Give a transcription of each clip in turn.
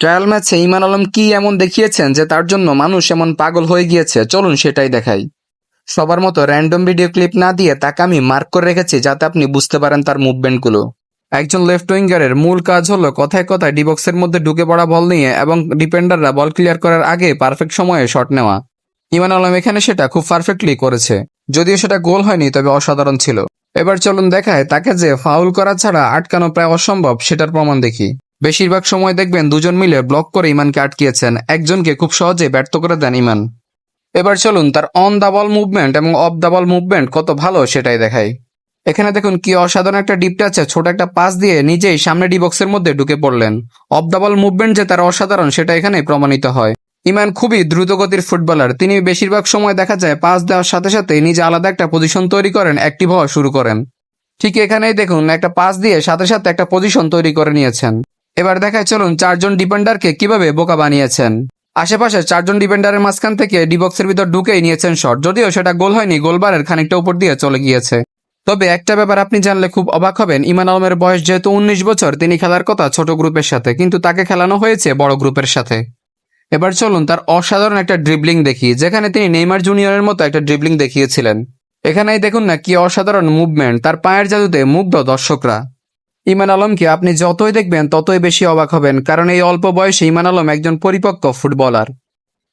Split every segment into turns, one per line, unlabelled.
Trial ম্যাচে ইমান আলম কি এমন দেখিয়েছেন যে তার জন্য মানুষ এমন পাগল হয়ে গিয়েছে? চলুন সেটাই দেখাই। সবার মতো র্যান্ডম ভিডিও ক্লিপ না দিয়ে তাকে আমি মার্ক করে রেখেছি যাতে আপনি বুঝতে পারেন তার মুভমেন্টগুলো একজন লেফট উইঙ্গারের মূল কাজ হলো কথায় কথায় ডিবক্সের মধ্যে ঢুকে পড়া বল নিয়ে এবং ডিপেন্ডাররা বল ক্লিয়ার করার আগে পারফেক্ট সময়ে শট নেওয়া। ইমান আলম এখানে সেটা খুব পারফেক্টলি করেছে। যদিও সেটা গোল হয়নি, তবে অসাধারণ ছিল। এবার চলুন দেখায় তাকে যে ফাউল করা ছাড়া আটকানো প্রায় অসম্ভব, সেটার প্রমাণ দেখি। বেশিরভাগ সময় দেখবেন দুজন মিলে ব্লক করে ইমানকে আটকিয়েছেন। একজনকে খুব সহজে ব্যর্থ করে দেন ইমান। এবার চলুন, তার অন দা বল মুভমেন্ট এবং অফ দা বল মুভমেন্ট কত ভালো সেটাই দেখাই। এখানে দেখুন কি অসাধারণ একটা ডিপ টাচে ছোট একটা পাস দিয়ে নিজেই সামনে ডি বক্সের মধ্যে ঢুকে পড়লেন। অফ দা বল মুভমেন্ট যে তার অসাধারণ সেটা এখানে প্রমাণিত হয়। ইমান খুবই দ্রুতগতির ফুটবলার তিনি বেশিরভাগ সময় দেখা যায় পাস দেওয়ার সাথে সাথে নিজে আলাদা একটা পজিশন তৈরি করেন অ্যাক্টিভ হওয়া শুরু করেন। ঠিক এখানেই দেখুন, একটা পাস দিয়ে সাথে সাথে একটা পজিশন তৈরি করে নিয়েছেন। এবার দেখায় চলুন চারজন ডিফেন্ডারকে কীভাবে বোকা বানিয়েছেন। আশেপাশে চারজন ডিফেন্ডারের মাঝখান থেকে ডিবক্সের ভিতর ঢুকেই নিয়েছেন শট, যদিও সেটা গোল হয়নি, গোলবারের খানিকটা উপর দিয়ে চলে গিয়েছে। তবে একটা ব্যাপার আপনি জানলে খুব অবাক হবেন, ইমান আলমের বয়স যেহেতু উনিশ বছর, তিনি খেলার কথা ছোট গ্রুপের সাথে, কিন্তু তাকে খেলানো হয়েছে বড় গ্রুপের সাথে। এবার চলুন তার অসাধারণ একটা ড্রিবলিং দেখি, যেখানে তিনি নেইমার জুনিয়রের মতো একটা ড্রিবলিং দেখিয়েছিলেন। এখানেই দেখুন না কি অসাধারণ মুভমেন্ট তার পায়ের জাদুতে মুগ্ধ দর্শকরা। ইমান আলমকে আপনি যতই দেখবেন, ততই বেশি অবাক হবেন, কারণ এই অল্প বয়সে ইমান আলম একজন পরিপক্ক ফুটবলার।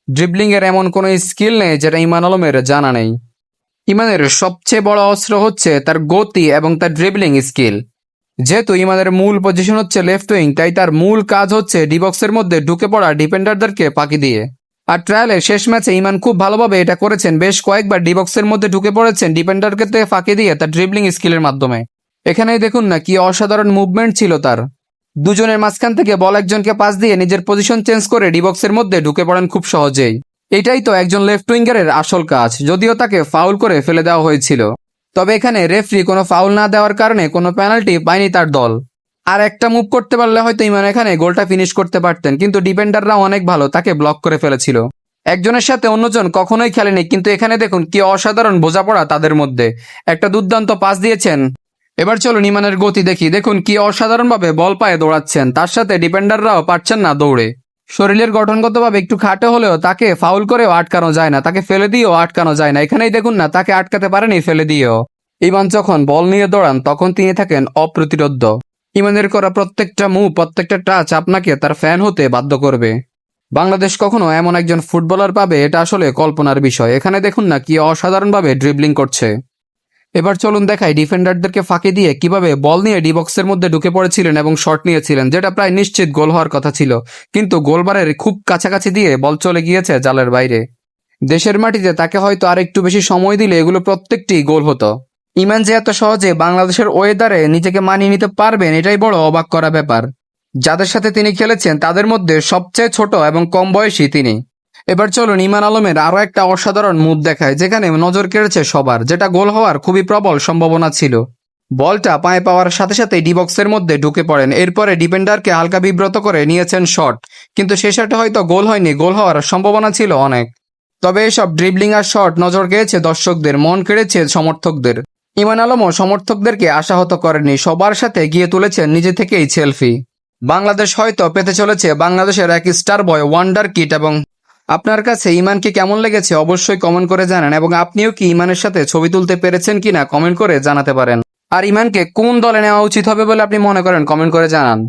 ড্রিবলিং এর এমন কোনো স্কিল নেই যেটা ইমান আলমের জানা নেই। ইমানের সবচেয়ে বড় অস্ত্র হচ্ছে তার গতি এবং তার ড্রিবলিং স্কিল। যেহেতু ইমানের মূল পজিশন হচ্ছে লেফট উইং, তাই তার মূল কাজ হচ্ছে ডিবক্সের মধ্যে ঢুকে পড়া ডিফেন্ডারদেরকে পাকি দিয়ে। আর ট্রায়ালের শেষ ম্যাচে ইমান খুব ভালোভাবে এটা করেছেন, বেশ কয়েকবার ডিবক্সের মধ্যে ঢুকে পড়েছেন ডিফেন্ডারকে ফাঁকি দিয়ে তার ড্রিবলিং স্কিলের মাধ্যমে। এখানেই দেখুন না, কি অসাধারণ মুভমেন্ট ছিল তার। দুজনের মাঝখান থেকে বল একজনকে পাস দিয়ে নিজের পজিশন চেঞ্জ করে ডিবক্সের মধ্যে ঢুকে পড়েন খুব সহজেই। এটাই তো একজন লেফট উইঙ্গারের আসল কাজ, যদিও তাকে ফাউল করে ফেলে দেওয়া হয়েছিল। তবে এখানে রেফরি কোনো ফাউল না দেওয়ার কারণে কোনো পেনাল্টি পায়নি তার দল। আর একটা মুভ করতে পারলে হয়তো ইমান এখানে গোলটা ফিনিশ করতে পারতেন, কিন্তু ডিফেন্ডাররা অনেক ভালো, তাকে ব্লক করে ফেলেছিল। একজনের সাথে অন্যজন কখনোই খেলেনি, কিন্তু এখানে দেখুন কি অসাধারণ বোঝাপড়া তাদের মধ্যে। একটা দুর্দান্ত পাস দিয়েছেন এবার চলুন ইমানের গতি দেখি। দেখুন কি অসাধারণভাবে বল পায়ে দৌড়াচ্ছেন। তার সাথে ডিফেন্ডাররাও পারছেন না দৌড়ে। শরীরের গঠনগতভাবে একটু খাটো হলেও তাকে ফাউল করেও আটকানো যায় না, তাকে ফেলে দিয়েও আটকানো যায় না। এখানেই দেখুন না, তাকে আটকাতে পারেনি, ফেলে দিয়েও। ইমান যখন বল নিয়ে দৌড়ান, তখন তিনি থাকেন অপ্রতিরোধ্য। ইমানের করা প্রত্যেকটা মুভ প্রত্যেকটা টাচ আপনাকে তার ফ্যান হতে বাধ্য করবে। বাংলাদেশ কখনো এমন একজন ফুটবলার পাবে, এটা আসলে কল্পনার বিষয়। এখানে দেখুন না কি অসাধারণভাবে ড্রিবলিং করছে। এবার চলুন দেখাই ডিফেন্ডারদেরকে ফাঁকি দিয়ে কীভাবে বল নিয়ে ডিবক্সের মধ্যে ঢুকে পড়েছিলেন এবং শট নিয়েছিলেন, যেটা প্রায় নিশ্চিত গোল হওয়ার কথা ছিল। কিন্তু গোলবারের খুব কাছাকাছি দিয়ে বল চলে গিয়েছে জালের বাইরে। দেশের মাটিতে তাকে হয়তো আর একটু বেশি সময় দিলে এগুলো প্রত্যেকটি গোল হতো। ইমান যে এত সহজে বাংলাদেশের ওয়েদারে নিজেকে মানিয়ে নিতে পারবেন, এটাই বড় অবাক করা ব্যাপার। যাদের সাথে তিনি খেলেছেন, তাদের মধ্যে সবচেয়ে ছোট এবং কম বয়সী তিনি। এবার চলুন ইমান আলমের আরও একটা অসাধারণ মুভ দেখায়, যেখানে নজর কেড়েছে সবার, যেটা গোল হওয়ার খুবই প্রবল সম্ভাবনা ছিল। বলটা পায়ে পাওয়ার সাথে সাথে ডিবক্সের মধ্যে ঢুকে পড়েন, এরপরে ডিফেন্ডারকে হালকা বিব্রত করে নিয়েছেন শট। কিন্তু সে শটে হয়তো গোল হয়নি, গোল হওয়ার সম্ভাবনা ছিল অনেক। তবে এসব ড্রিবলিং আর শট নজর কেড়েছে দর্শকদের, মন কেড়েছে সমর্থকদের। ইমান আলমও সমর্থকদেরকে আশাহত করেননি, সবার সাথে গিয়ে তুলেছেন নিজে থেকেই সেলফি। বাংলাদেশ হয়তো পেতে চলেছে বাংলাদেশের এক স্টার বয় ওয়ান্ডার কিট এবং আপনার কাছে ইমানকে কেমন লেগেছে অবশ্যই কমেন্ট করে জানান এবং আপনিও কি ইমানের সাথে ছবি তুলতে পেরেছেন কিনা কমেন্ট করে জানাতে পারেন। আর ইমানকে কোন দলে নেওয়া উচিত হবে বলে আপনি মনে করেন? কমেন্ট করে জানান।